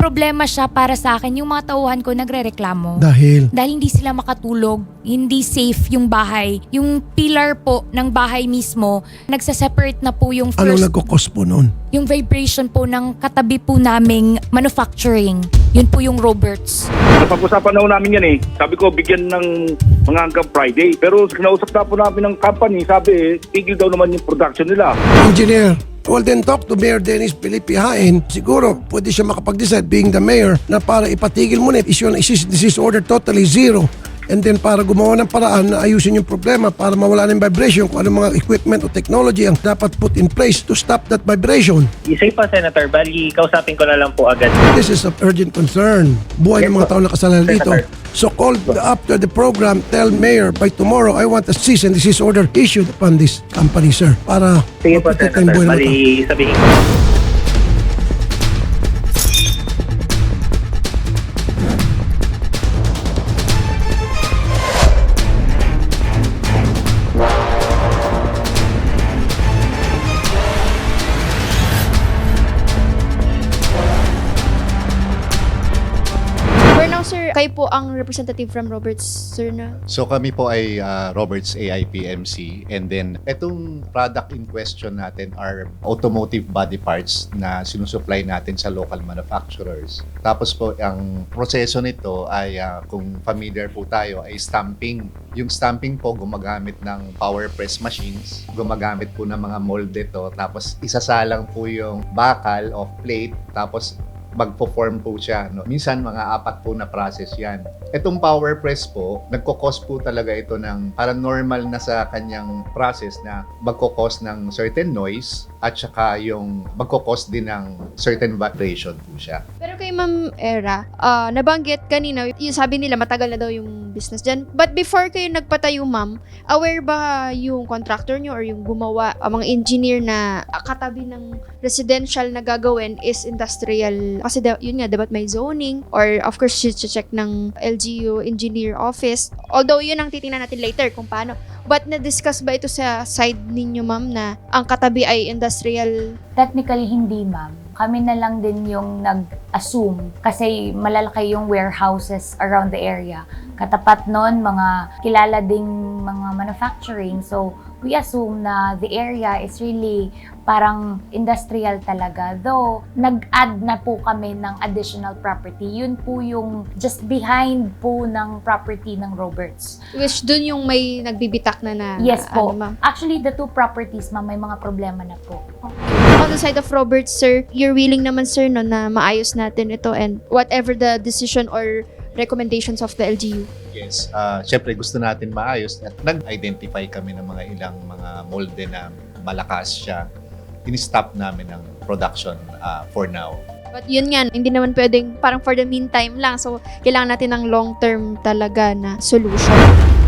problema siya para sa akin. Yung mga tauhan ko nagre-reklamo. Dahil, dahil hindi sila makatulog, hindi safe yung bahay. Yung pillar po ng bahay mismo, nagsa-separate na po yung anong first, nagkukos po noon? yung vibration po ng katabi po naming manufacturing. Yun po yung Roberts. Napag-usapan na ho namin yan eh. Sabi ko, bigyan ng mga hanggang Friday. Pero kinausap na po namin ng company, sabi eh, tigil daw naman yung production nila. Engineer, well then talk to Mayor Dennis Felipe Hain. Siguro, pwede siya makapag-decide being the mayor na para ipatigil muna, issue ng desist order totally zero. And then para gumawa ng paraan na ayusin yung problema para mawala ng vibration kung anong mga equipment o technology ang dapat put in place to stop that vibration. Isay pa, Senator. Bali, kausapin ko na lang po agad. This is of urgent concern. Buhay ng mga tao na kasalanan dito. So call after the program, tell Mayor by tomorrow, I want a cease and desist order issued upon this company, sir. Para Sige po, yung Senator. Bali, sabihin ko. Sir, kayo po ang representative from Roberts, sir, na? So kami po ay uh, Roberts AIPMC and then itong product in question natin are automotive body parts na sinusupply natin sa local manufacturers. Tapos po ang proseso nito ay uh, kung familiar po tayo ay stamping. Yung stamping po gumagamit ng power press machines, gumagamit po ng mga mold ito tapos isasalang po yung bakal of plate tapos magpo-form po siya. No? Minsan, mga apat po na process yan. Itong power press po, nagkukos po talaga ito ng parang normal na sa kanyang process na magkukos ng certain noise at saka yung magkukos din ng certain vibration po siya. Pero kay Ma'am Era, ah, nabanggit kanina, yung sabi nila matagal na daw yung business dyan. But before kayo nagpatayo, ma'am, aware ba yung contractor nyo or yung gumawa, ang mga engineer na katabi ng residential na gagawin is industrial? Kasi da, yun nga, dapat may zoning or of course, check ng LGU engineer office. Although yun ang titingnan natin later kung paano. But na-discuss ba ito sa side ninyo, ma'am, na ang katabi ay industrial Technically, hindi ma'am. Kami na lang din yung nag-assume kasi malalaki yung warehouses around the area. Katapat nun, mga kilala ding mga manufacturing. So, we assume na the area is really parang industrial talaga. Though, nag-add na po kami ng additional property. Yun po yung just behind po ng property ng Roberts. Which dun yung may nagbibitak na na Yes po. ano, ma'am. Actually, the two properties, ma'am, may mga problema na po. On the side of Robert, sir, you're willing naman, sir, no, na maayos natin ito and whatever the decision or recommendations of the LGU. Yes, uh, syempre gusto natin maayos at nag-identify kami ng mga ilang mga molde na malakas siya. In-stop namin ang production uh, for now. But yun nga, hindi naman pwedeng parang for the meantime lang. So, kailangan natin ng long-term talaga na solution.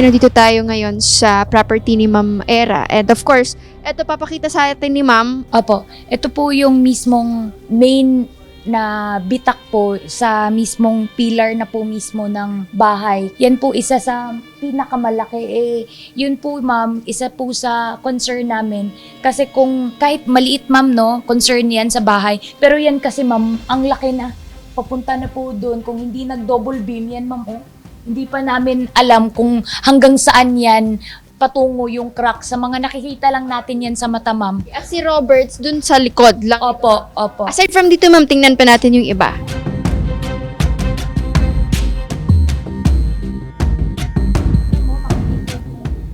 Ngayon nandito tayo ngayon sa property ni Ma'am Era. And of course, eto papakita sa atin ni Ma'am Opo, ito po yung mismong main na bitak po sa mismong pillar na po mismo ng bahay. Yan po isa sa pinakamalaki. Eh, yun po ma'am, isa po sa concern namin. Kasi kung kahit maliit ma'am no, concern yan sa bahay. Pero yan kasi ma'am, ang laki na. Papunta na po doon. Kung hindi nag-double beam yan ma'am, oh. Hindi pa namin alam kung hanggang saan yan patungo yung crack. Sa mga nakikita lang natin yan sa mata ma'am. At si Roberts dun sa likod lang. Opo, opo. Aside from dito, ma'am, tingnan pa natin yung iba.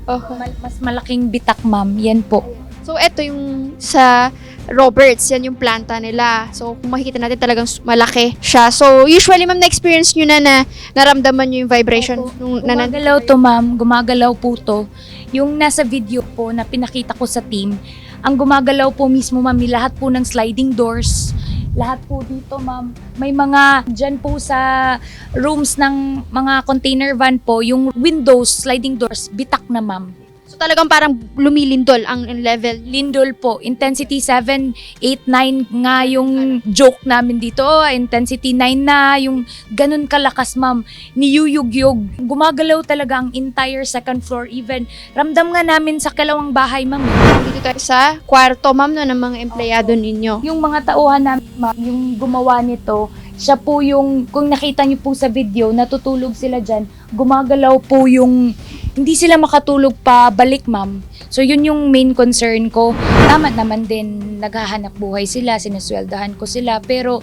Okay. Mas malaking bitak, ma'am. Yan po. So, eto yung sa Roberts, yan yung planta nila. So, kung makikita natin talagang malaki siya. So, usually, ma'am, na-experience nyo na na naramdaman nyo yung vibration Opo. nung Gumagalaw to, ma'am. Gumagalaw po to. Yung nasa video po na pinakita ko sa team, ang gumagalaw po mismo, ma'am, lahat po ng sliding doors, lahat po dito, ma'am. May mga, dyan po sa rooms ng mga container van po, yung windows, sliding doors, bitak na, ma'am. So, talagang parang lumilindol ang level. Lindol po, intensity 7, 8, 9 nga yung joke namin dito. Intensity 9 na, yung ganun kalakas ma'am. Niyuyugyog. Gumagalaw talaga ang entire second floor. Even ramdam nga namin sa kalawang bahay ma'am. Dito tayo sa kwarto, ma'am, no, ng mga empleyado ninyo. Yung mga tauhan namin, ma'am, yung gumawa nito, siya po yung, kung nakita niyo po sa video, natutulog sila dyan, gumagalaw po yung, hindi sila makatulog pa balik, ma'am. So, yun yung main concern ko. Tama naman din, naghahanap buhay sila, sinusweldahan ko sila, pero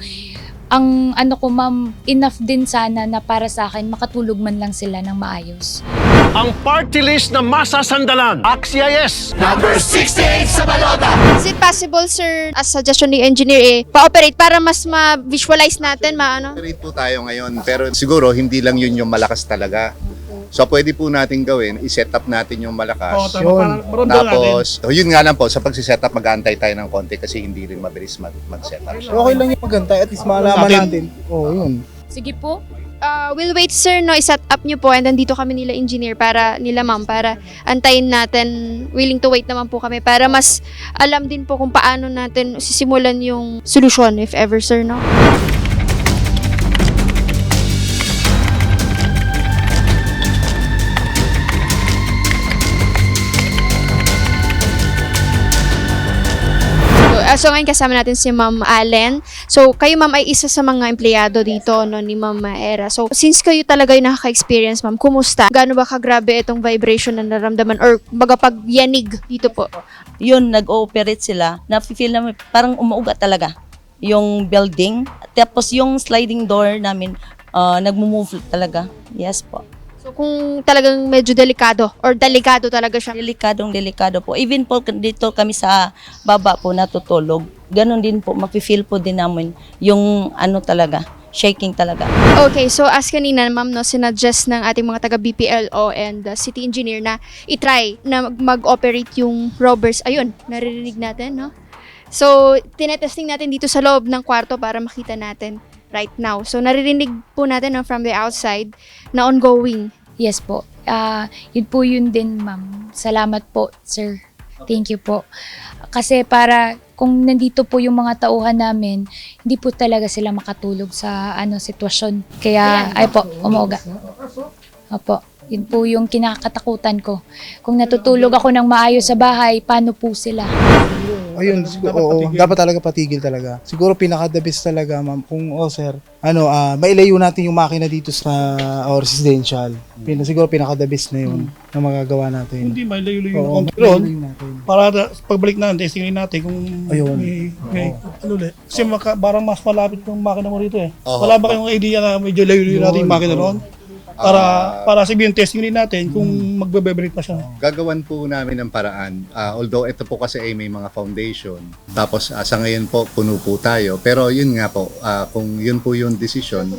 ang ano ko ma'am, enough din sana na para sa akin makatulog man lang sila ng maayos. ang party list na masasandalan. Axia yes! Is it possible, sir, as suggestion ni engineer, eh, pa-operate para mas ma-visualize natin, maano? Operate po tayo ngayon, pero siguro hindi lang yun yung malakas talaga. So pwede po natin gawin, i-set up natin yung malakas. Oo, tama. Parang maramdaman natin. Tapos, oh, yun nga lang po, sa pag-set up, mag-aantay tayo ng konti kasi hindi rin mabilis mag- mag-set up. siya. Okay lang yung magantay at least malaman natin. Oo, yun. Sige po. Uh, we'll wait, sir, no, i-set up nyo po and then dito kami nila engineer para, nila ma'am, para antayin natin, willing to wait naman po kami para mas alam din po kung paano natin sisimulan yung solusyon if ever, sir, no? Uh, so ngayon kasama natin si Ma'am Allen. So kayo ma'am ay isa sa mga empleyado dito no ni Ma'am Era. So since kayo talaga yung nakaka-experience ma'am, kumusta? Gaano ba kagrabe itong vibration na naramdaman or baga pagyanig dito po? yun, nag-ooperate sila, na-feel namin parang umuuga talaga yung building. Tapos yung sliding door namin, uh, nagmo-move talaga. Yes po. So kung talagang medyo delikado or delikado talaga siya. Delikadong delikado po. Even po dito kami sa baba po natutulog. Ganon din po, mafe-feel po din namin yung ano talaga, shaking talaga. Okay, so as kanina ma'am no, sinuggest ng ating mga taga BPLO and uh, city engineer na itry na mag- mag-operate yung robbers. Ayun, naririnig natin, no? So, tinetesting natin dito sa loob ng kwarto para makita natin right now. So, naririnig po natin no, from the outside na ongoing. Yes po. Ah, yun po yun din, ma'am. Salamat po, sir. Thank you po. Kasi para kung nandito po yung mga tauhan namin, hindi po talaga sila makatulog sa ano sitwasyon. Kaya ay po, umuuga. Opo. Yun po yung kinakatakutan ko. Kung natutulog ako ng maayos sa bahay, paano po sila? Ayun, Dapat oo, patigil. dapat talaga patigil talaga. Siguro pinaka-the best talaga, ma'am, kung, oh sir, ano, ah mailayo natin yung makina dito sa our residential. Pina, siguro pinaka-the best na yun na magagawa natin. Hindi, may layo-layo Oo, yung natin. Para pagbalik na, testing natin kung Ayun. may, may ano ulit. Kasi maka, parang mas malapit yung makina mo rito eh. Wala ba kayong idea na medyo layo-layo natin yung makina ron? Para, Ah. para sabihin testing rin natin kung magbe-vibrate pa siya. Gagawan po namin ng paraan. Ah, although ito po kasi ay may mga foundation. Tapos ah, sa ngayon po, puno po tayo. Pero yun nga po, ah, kung yun po yung decision,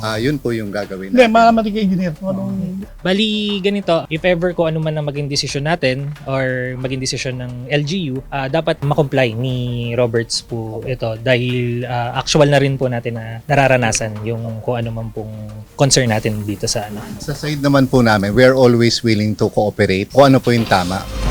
ah, yun po yung gagawin Hindi, natin. malaman natin kay engineer. kung Anong, Bali, ganito, if ever ko ano man ang maging desisyon natin or maging desisyon ng LGU, ah, dapat makomply ni Roberts po ito dahil ah, actual na rin po natin na nararanasan yung kung ano man pong concern natin dito sa ano. Sa side naman po namin, we're always willing to cooperate kung ano po yung tama.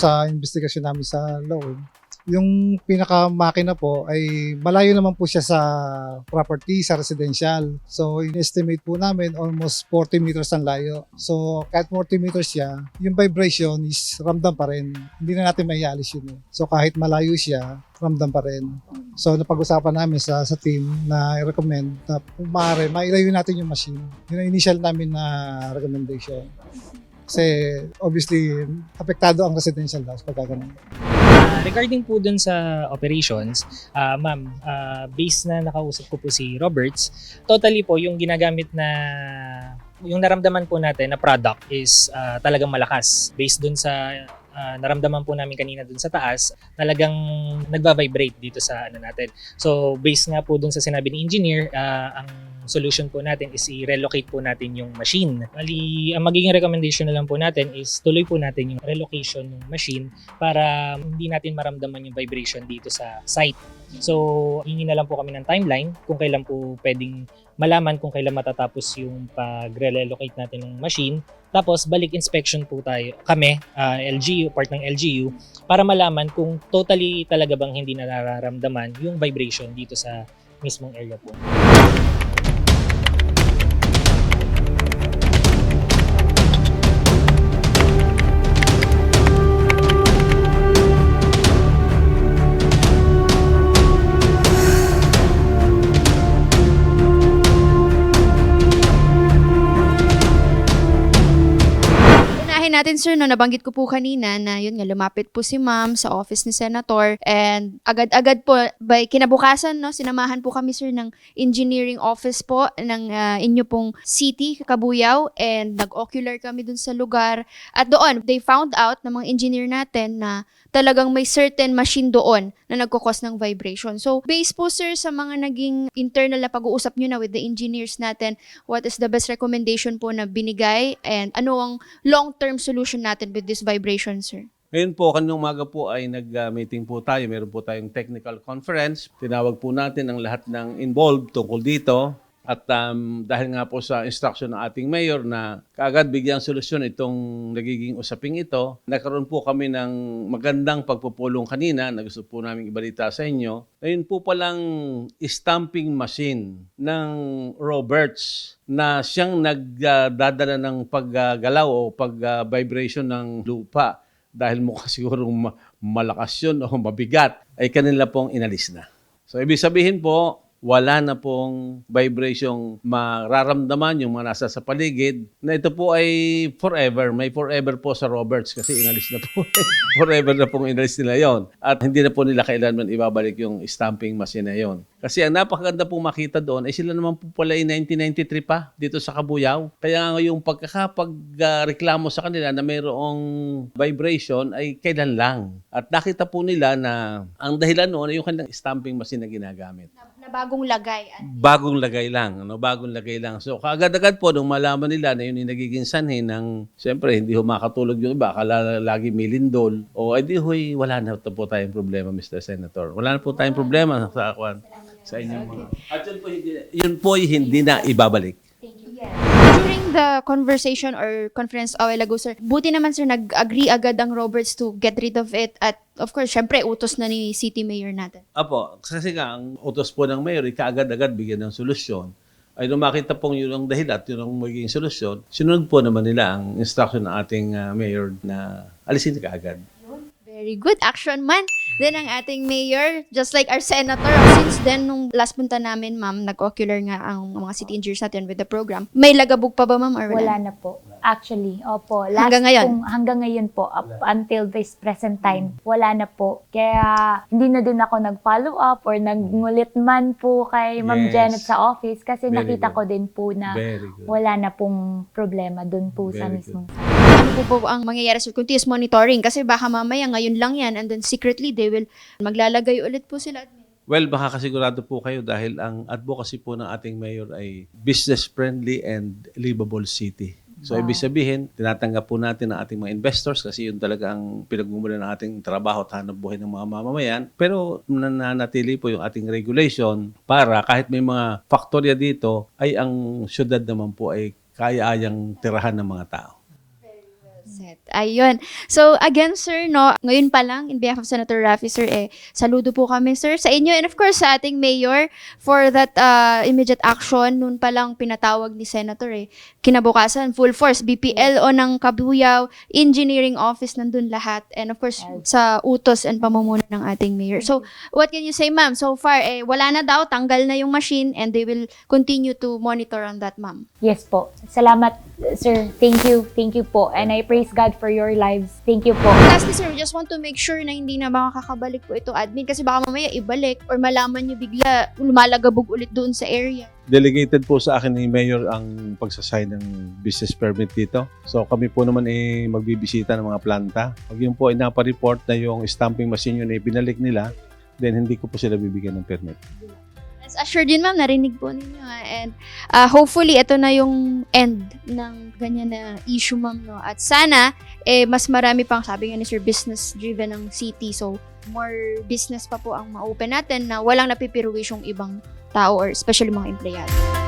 Sa investigasyon namin sa loob, yung pinaka-makina po ay malayo naman po siya sa property, sa residential. So, in-estimate po namin almost 40 meters ang layo. So, kahit 40 meters siya, yung vibration is ramdam pa rin. Hindi na natin may alis yun. eh. So, kahit malayo siya, ramdam pa rin. So, napag-usapan namin sa, sa team na i-recommend na kung maaari, mailayo natin yung machine. Yun ang initial namin na recommendation. Kasi obviously, apektado ang residential house pagka ganun. Ah, regarding po dun sa operations, ah, ma'am, ah, based na nakausap ko po si Roberts, totally po yung ginagamit na yung naramdaman po natin na product is ah, talagang malakas based dun sa ah, naramdaman po namin kanina dun sa taas, talagang nagva-vibrate dito sa ano natin. So based nga po dun sa sinabi ni engineer, ah, ang solution po natin is i-relocate po natin yung machine. Bali, ang magiging recommendation na lang po natin is tuloy po natin yung relocation ng machine para hindi natin maramdaman yung vibration dito sa site. So, hingi na lang po kami ng timeline kung kailan po pwedeng malaman kung kailan matatapos yung pag-relocate natin ng machine. Tapos, balik inspection po tayo, kami, ah, LGU, part ng LGU, para malaman kung totally talaga bang hindi na nararamdaman yung vibration dito sa mismong area po. Unahin natin sir, no, nabanggit ko po kanina na yun nga, lumapit po si ma'am sa office ni Senator. And agad-agad po, by kinabukasan, no, sinamahan po kami sir ng engineering office po ng ah, inyo pong city, Kabuyaw. And nag-ocular kami dun sa lugar. At doon, they found out ng mga engineer natin na talagang may certain machine doon na nagkukos ng vibration. So, based po sir sa mga naging internal na pag-uusap nyo na with the engineers natin, what is the best recommendation po na binigay? And ano ang long-term solution natin with this vibration, sir? Ngayon po, kanina umaga po ay nag-meeting po tayo. Meron po tayong technical conference. Tinawag po natin ang lahat ng involved tungkol dito. At um, dahil nga po sa instruction ng ating mayor na kaagad bigyang solusyon itong nagiging usaping ito, nagkaroon po kami ng magandang pagpupulong kanina na gusto po namin ibalita sa inyo. Ngayon po palang stamping machine ng Roberts na siyang nagdadala ng paggalaw o pag-vibration ng lupa dahil mukha siguro ma- malakas yun o mabigat, ay kanila pong inalis na. So, ibig sabihin po, wala na pong vibration mararamdaman yung mga nasa sa paligid na ito po ay forever. May forever po sa Roberts kasi inalis na po. forever na pong inalis nila yon At hindi na po nila kailanman ibabalik yung stamping machine na yon Kasi ang napakaganda pong makita doon ay sila naman po pala ay 1993 pa dito sa Kabuyaw. Kaya nga yung pagkakapag-reklamo sa kanila na mayroong vibration ay kailan lang. At nakita po nila na ang dahilan noon ay yung kanilang stamping machine na ginagamit Na bagong lagay. bagong lagay lang, ano, bagong lagay lang. So, kaagad-agad po, nung malaman nila na yun yung nagiging sanhi ng, siyempre, hindi ho makatulog yung iba, akala lagi may lindol, o edi hoy, wala na po tayong problema, Mr. Senator. Wala na po tayong problema sa sa inyong mga. At yun po, hindi, yun po hindi na ibabalik. During the conversation or conference a while ago, sir, buti naman sir, nag-agree agad ang Roberts to get rid of it at of course, syempre, utos na ni city mayor natin. Apo, kasi nga, ang utos po ng mayor, ay kaagad-agad bigyan ng solusyon. Ay nung makita pong yun ang dahilan, yun ang magiging solusyon, sinunod po naman nila ang instruction ng ating ah, mayor na alisin kaagad. Very good. Action man. Then ang ating mayor, just like our senator, since then, nung last punta namin, ma'am, nag-ocular nga ang mga city engineers natin with the program. May lagabog pa ba, ma'am, or wala? Wala na po. Actually, opo. Last Hanggang ngayon? pong- hanggang ngayon po, up until this present time, wala na po. Kaya hindi na din ako nag-follow up or nagngulit man po kay Ma'am Yes. Janet sa office kasi Very nakita good. ko din po na good. wala na pong problema doon po sa Very mismong Ano po ang mangyayari sa continuous monitoring? Kasi baka mamaya ngayon lang yan and then secretly they will maglalagay ulit po sila. Well, makakasigurado po kayo dahil ang advocacy po ng ating mayor ay business-friendly and livable city. So, Wow. ibig sabihin, tinatanggap po natin ang ating mga investors kasi yun talaga ang pinagmumula ng ating trabaho at hanap buhay ng mga mamamayan. Pero nananatili po yung ating regulation para kahit may mga faktorya dito, ay ang syudad naman po ay kaya-ayang tirahan ng mga tao. said Ayun. So, again, sir, no, ngayon pa lang, in behalf of Senator Raffy, sir, eh, saludo po kami, sir, sa inyo and of course sa ating mayor for that uh, immediate action. Noon pa lang pinatawag ni Senator, eh. Kinabukasan, full force, BPLO ng Kabuyaw, engineering office, nandun lahat. And of course, sa utos and pamumuno ng ating mayor. So, what can you say, ma'am? So far, eh, wala na daw, tanggal na yung machine and they will continue to monitor on that, ma'am. Yes po. Salamat, sir. Thank you. Thank you po. And I praise God for your lives. Thank you po. Lastly, sir, we just want to make sure na hindi na makakabalik po ito admin kasi baka mamaya ibalik or malaman nyo bigla lumalagabog ulit doon sa area. Delegated po sa akin ni Mayor ang pagsasign ng business permit dito. So kami po naman ay magbibisita ng mga planta. Pag yun po ay napareport na yung stamping machine yun ay binalik nila, then hindi ko po sila bibigyan ng permit. As assured yun, ma'am, narinig po ninyo. ah. And ah, hopefully, ito na yung end ng ganyan na issue, ma'am. No? At sana, eh, mas marami pang, sabi nga ni Sir, business-driven ng city. So, more business pa po ang ma-open natin na walang napipiruwisyong ibang tao or especially mga empleyado.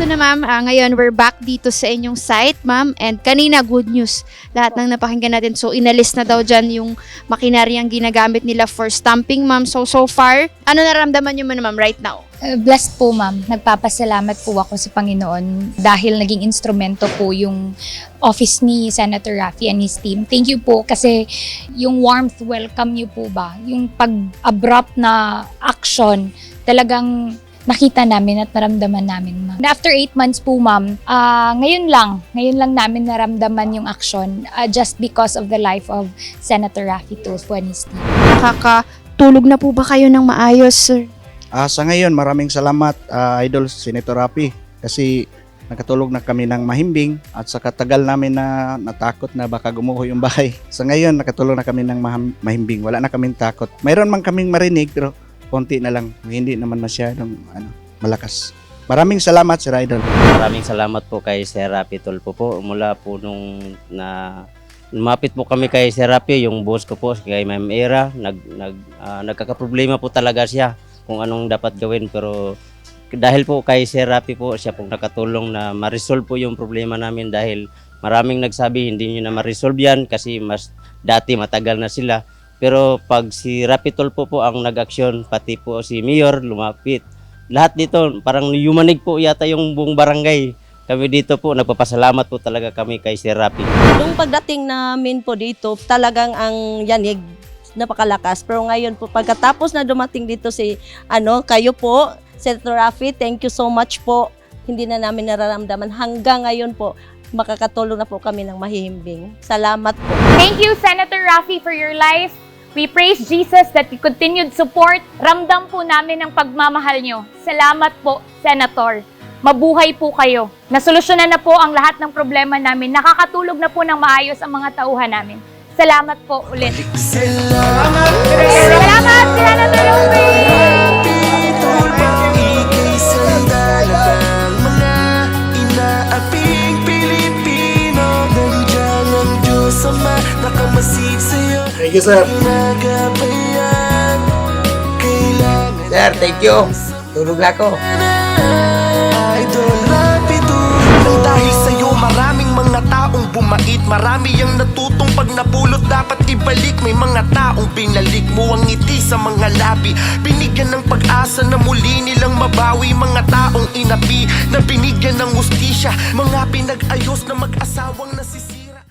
Ito na ma'am, Ah, ngayon we're back dito sa inyong site ma'am and kanina good news lahat ng napakinggan natin. So inalis na daw dyan yung makinaryang ginagamit nila for stamping ma'am. So so far, ano nararamdaman nyo man ma'am right now? Uh, blessed po ma'am. Nagpapasalamat po ako sa Panginoon dahil naging instrumento po yung office ni Senator Raffy and his team. Thank you po kasi yung warmth welcome niyo po ba, yung pag-abrupt na action, talagang nakita namin at naramdaman namin, ma'am. After eight months po, ma'am, ah, ngayon lang, ngayon lang namin naramdaman yung action ah, just because of the life of Senator Raffy Tulfo and his team. Nakakatulog na po ba kayo ng maayos sir? Ah, sa ngayon, maraming salamat ah, Idol Senator Rapi kasi nakatulog na kami ng mahimbing at sa katagal namin na natakot na baka gumuho yung bahay. Sa ngayon, nakatulog na kami ng mahimbing. Wala na kaming takot. Mayroon man kaming marinig pero konti na lang. Hindi naman masyadong ano, malakas. Maraming salamat Sir Idol. Maraming salamat po kay Sir Rapi Tulpo po. Mula po nung na lumapit po kami kay Sir Rapi, yung boss ko po, kay Ma'am Era, nag, nag, ah, nagkakaproblema po talaga siya kung anong dapat gawin. Pero dahil po kay Sir Rapi po, siya pong nakatulong na ma-resolve po yung problema namin dahil maraming nagsabi hindi nyo na ma-resolve yan kasi mas dati matagal na sila. Pero pag si Rapi Tulpo po ang nag-aksyon, pati po si Mayor lumapit, lahat dito parang yumanig po yata yung buong barangay. Kami dito po, nagpapasalamat po talaga kami kay Sir Rapi. Nung pagdating namin po dito, talagang ang yanig napakalakas. Pero ngayon po, pagkatapos na dumating dito si, ano, kayo po, Senator Rafi, thank you so much po. Hindi na namin nararamdaman. Hanggang ngayon po, makakatulong na po kami ng mahihimbing. Salamat po. Thank you, Senator Raffy, for your life. We praise Jesus that you continued support. Ramdam po namin ang pagmamahal nyo. Salamat po, Senator. Mabuhay po kayo. Nasolusyonan na po ang lahat ng problema namin. Nakakatulog na po ng maayos ang mga tauhan namin. Salamat po ulit. Salamat, Salamat ang Diyos Ama Nakamasid sa'yo Thank you, sir. Sir, thank you. Tulog na ako. Dahil sa'yo maraming mga taong bumait Marami ang natutong pag napulot dapat ibalik May mga taong binalik mo ang ngiti sa mga labi Binigyan ng pag-asa na muli nilang mabawi Mga taong inapi na binigyan ng hustisya Mga pinag-ayos na mag-asawang nasisi